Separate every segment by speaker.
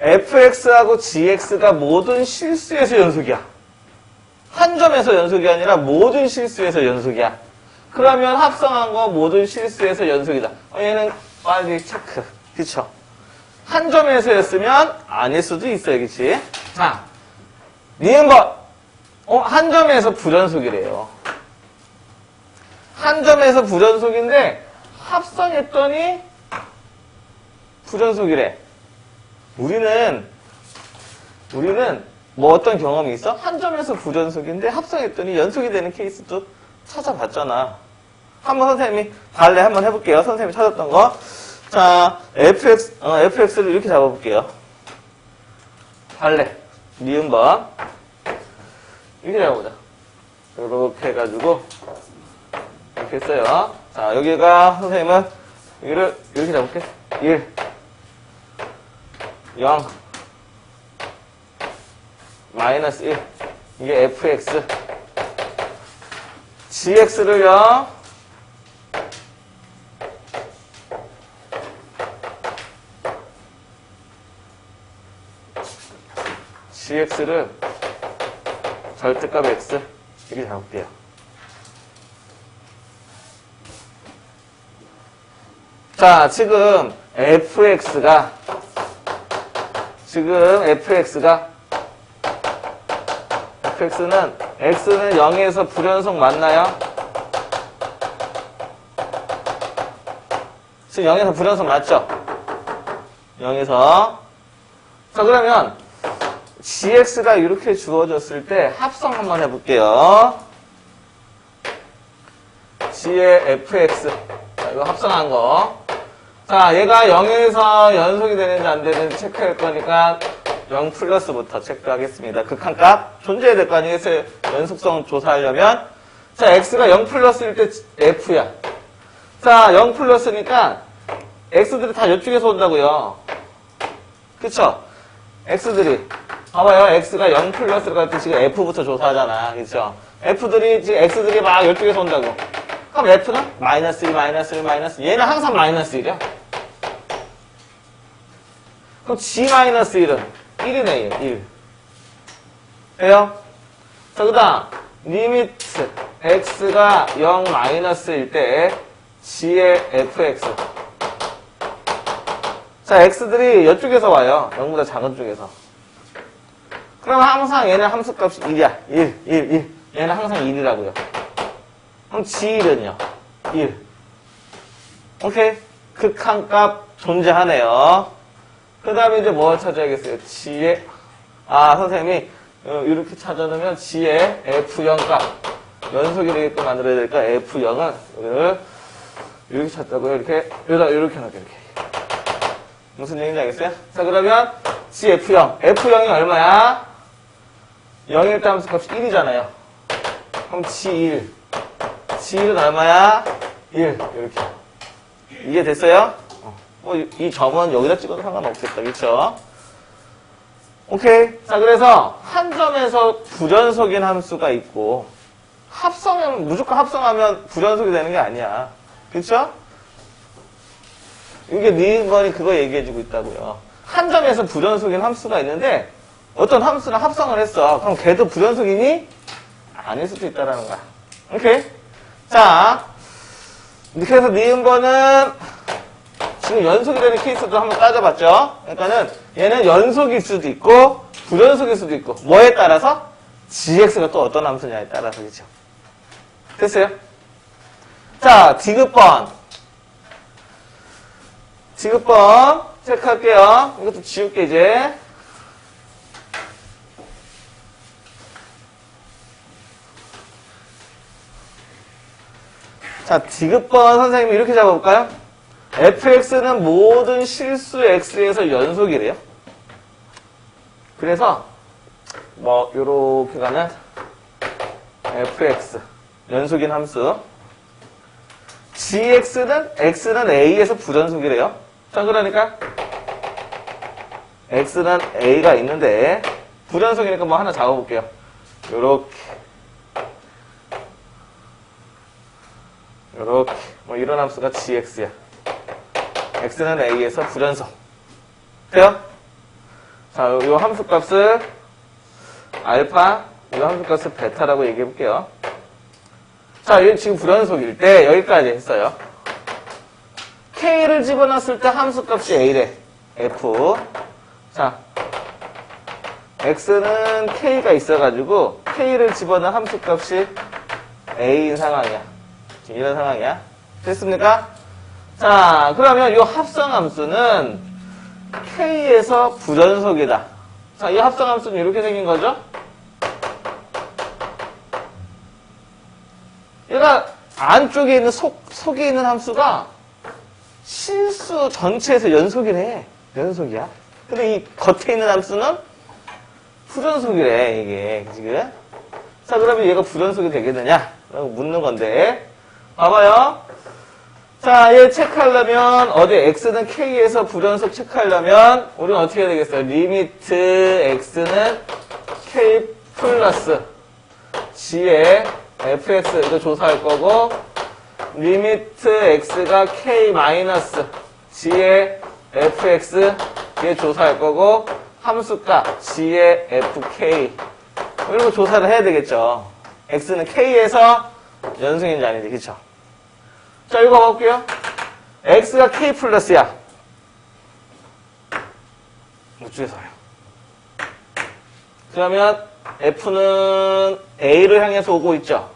Speaker 1: fx하고 gx가 모든 실수에서 연속이야. 한 점에서 연속이 아니라 모든 실수에서 연속이야. 그러면 합성한 거 모든 실수에서 연속이다. 어, 얘는 빨리 체크. 그쵸? 한 점에서였으면 아닐 수도. 그치? 자, 니은번. 어, 한 점에서 불연속이래요. 한 점에서 불연속인데 합성했더니 불연속이래. 우리는 우리는 뭐 어떤 경험이 있어? 한 점에서 불연속인데 합성했더니 연속이 되는 케이스도 찾아봤잖아. 한번 선생님이 발레 한번 해볼게요. 선생님이 찾았던 거. 자, fx, 어, fx를 이렇게 잡아볼게요. 발레, 니은번. 이렇게 잡아보자. 이렇게 해가지고, 이렇게 했어요. 자, 여기가 선생님은 여기를 이렇게 잡을게. 1, 0, 마이너스 1. 이게 fx. gx를요. gx를 절대값 x 이렇게 잡을게요. 자, 지금 fx가 지금 fx가 fx는 x는 0에서 불연속 맞나요? 지금 0에서 불연속 맞죠? 0에서 자 그러면 gx가 이렇게 주어졌을 때 합성 한번 해볼게요. g의 fx 자 이거 합성한 거. 자 얘가 0에서 연속이 되는지 안 되는지 체크할 거니까 0 플러스부터 체크하겠습니다. 극한값 존재해야 될 거 아니겠어요? 연속성 조사하려면 자 x가 0 플러스일 때 f야. 자 0 플러스니까 x들이 다 이쪽에서 온다고요. 그쵸? x들이 봐봐요. x가 0 플러스를 갈때 지금 f부터 조사하잖아. 그쵸? f들이 지금 x들이 막 이쪽에서 온다고. 그럼 f는 마이너스 1, 마이너스 1, 마이너스 1. 얘는 항상 마이너스 1이야. 그럼 g 마이너스 1은 1이네, 1. 돼요? 자, 그 다음, 리미트 x가 0 마이너스일 때 g의 fx. 자, x들이 이쪽에서 와요. 0보다 작은 쪽에서. 그럼 항상 얘는 함수값이 1이야. 1, 1, 1. 얘는 항상 1이라고요. 그럼 g1은요? 1. 오케이? 극한값 존재하네요. 그 다음에 이제 뭘 찾아야겠어요? g의, 아, 선생님이 어, 이렇게 찾아놓으면 g의 f0 값. 연속이 되게끔 만들어야 될까? f0은, 이거를 이렇게 찾자고요. 이렇게, 여기다 이렇게 해놓을게, 이렇게. 무슨 얘기인지 알겠어요? 자, 그러면 gf0. f0이 얼마야? 0일 때 함수 값이 1이잖아요. 그럼 g1. g1은 얼마야? 1. 이렇게. 이게 됐어요? 어. 뭐, 이- 이 점은 여기다 찍어도 상관없겠다. 그쵸? 오케이. 자, 그래서 한 점에서 불연속인 함수가 있고, 합성하면, 무조건 합성하면 불연속이 되는 게 아니야. 그쵸? 이게 니은건이 그거 얘기해주고 있다고요. 한 점에서 불연속인 함수가 있는데, 어떤 함수랑 합성을 했어. 그럼 걔도 불연속이니? 아닐 수도 있다라는 거야. 오케이? 자, 그래서 니은번은 지금 연속이 되는 케이스도 한번 따져봤죠? 그러니까는 얘는 연속일 수도 있고 불연속일 수도 있고 뭐에 따라서? gx가 또 어떤 함수냐에 따라서 그죠? 됐어요? 자, 디귿번 디귿번 체크할게요. 이것도 지울게 이제 자, 디귿번 선생님이 이렇게 잡아볼까요? Fx는 모든 실수 x에서 연속이래요. 그래서 뭐 요렇게 가는 fx 연속인 함수 gx는 x는 a에서 불연속이래요. 자, 그러니까 x는 a가 있는데 불연속이니까 뭐 하나 잡아볼게요. 요렇게 요렇게 뭐 이런 함수가 gx야. X는 a에서 불연속. 돼요? 자, 요 함수 값을 알파, 요 함수 값을 베타라고 얘기해 볼게요. 자, 이건 지금 불연속일 때 여기까지 했어요. K를 집어넣었을 때 함수 값이 A래. F. 자, X는 K가 있어가지고 K를 집어넣은 함수 값이 A인 상황이야. 지금 이런 상황이야. 됐습니까? 자, 그러면 이 합성 함수는 K에서 불연속이다. 자, 이 합성 함수는 이렇게 생긴 거죠? 얘가 안쪽에 있는 속, 속에 있는 함수가 실수 전체에서 연속이래. 연속이야. 근데 이 겉에 있는 함수는 불연속이래, 이게. 지금. 자, 그러면 얘가 불연속이 되겠느냐? 라고 묻는 건데. 봐봐요. 자, 얘 체크하려면, 어디 x는 k에서 불연속 체크하려면, 우리는 어떻게 해야 되겠어요? 리미트 x는 k 플러스 g의 fx, 이거 조사할 거고, 리미트 x가 k 마이너스 g의 fx, 얘 조사할 거고, 함수값 g의 fk, 이런 거 조사를 해야 되겠죠. x는 k에서 연승인지 아닌지, 그쵸? 자, 이거 봐볼게요. x가 k 플러스야. 이쪽에서 와요. 그러면 f는 a를 향해서 오고 있죠.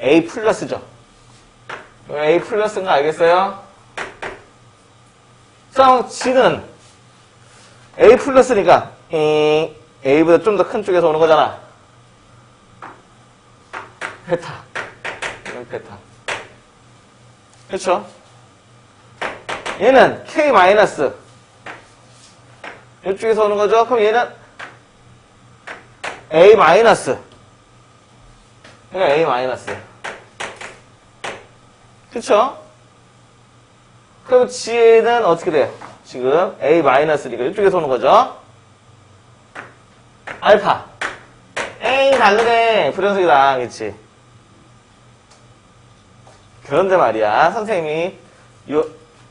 Speaker 1: a 플러스죠. a 플러스인 거 알겠어요? 자, g는 a 플러스니까 이 a보다 좀 더 큰 쪽에서 오는 거잖아. 베타. 베타. 그렇죠? 얘는 K 마이너스 이쪽에서 오는 거죠? 그럼 얘는 A 마이너스 그러니까 A 마이너스 그쵸? 그럼 G는 어떻게 돼요? 지금 A 마이너스니까 이쪽에서 오는 거죠? 알파 A 다르네 불연속이다 그치? 그런데 말이야, 선생님이 이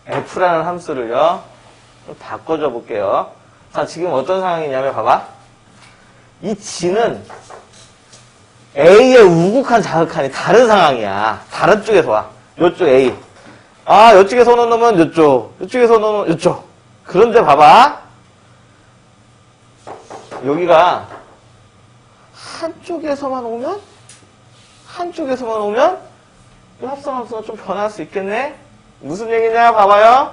Speaker 1: f라는 함수를요, 좀 바꿔줘 볼게요. 자, 지금 어떤 상황이냐면, 봐봐. 이 g는 a의 우극한 자극한이 다른 상황이야. 다른 쪽에서 와. 요쪽 a. 아, 요쪽에서 오는 놈은 요쪽. 요쪽에서 오는 놈은 요쪽. 그런데 봐봐. 여기가 한쪽에서만 오면? 한쪽에서만 오면? 이 합성함수가 좀 변할 수 있겠네? 무슨 얘기냐? 봐봐요.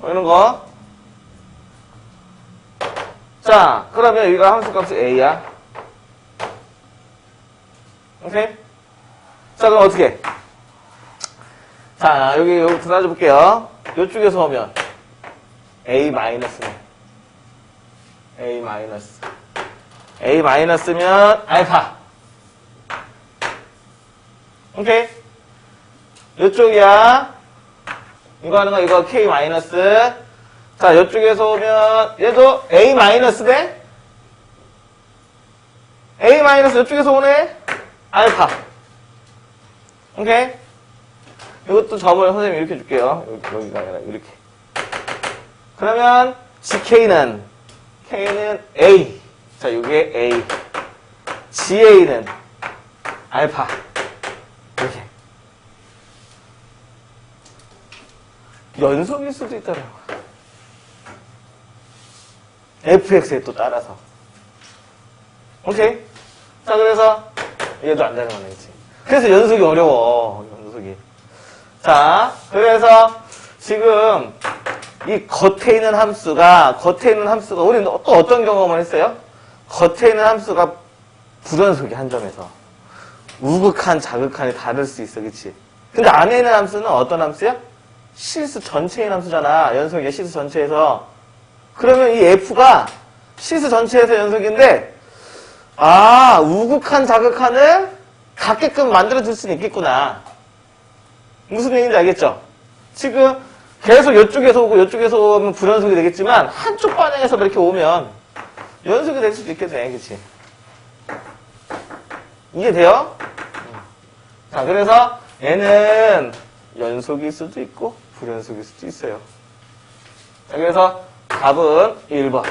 Speaker 1: 어, 이런 거. 자, 그러면 여기가 함수값이 A야. 오케이? 자, 그럼 어떻게? 자, 여기, 여기 들어줘 볼게요. 이쪽에서 오면. A 마이너스네. A 마이너스. A 마이너스면 알파. 오케이? 이쪽이야. 이거 하는 거 이거 K 마이너스. 자, 이쪽에서 오면 얘도 A 마이너스 돼? A 마이너스 이쪽에서 오네? 알파. 오케이? 이것도 점을 선생님이 이렇게 줄게요. 여기, 여기가 아니라 이렇게. 그러면 GK는 K는 A. 자, 이게 A. GA는 알파. 이렇게. 연속일 수도 있더라고. FX에 또 따라서. 오케이? 자, 그래서 얘도 안 되는 거네지. 그래서 연속이 어려워. 연속이. 자, 그래서 지금 이 겉에 있는 함수가 겉에 있는 함수가 우리는 또 어떤 경험을 했어요? 겉에 있는 함수가 불연속이 한 점에서 우극한 자극한이 다를 수 있어, 그치? 근데 안에 있는 함수는 어떤 함수야? 실수 전체인 함수잖아. 연속이야, 실수 전체에서. 그러면 이 F가 실수 전체에서 연속인데, 아, 우극한 자극한을 갖게끔 만들어줄 수는 있겠구나. 무슨 얘기인지 알겠죠? 지금 계속 이쪽에서 오고 이쪽에서 오면 불연속이 되겠지만 한쪽 반응에서 이렇게 오면 연속이 될 수도 있겠네, 그치? 이해 돼요? 자, 그래서 얘는 연속일 수도 있고 불연속일 수도 있어요. 자, 그래서 답은 1번.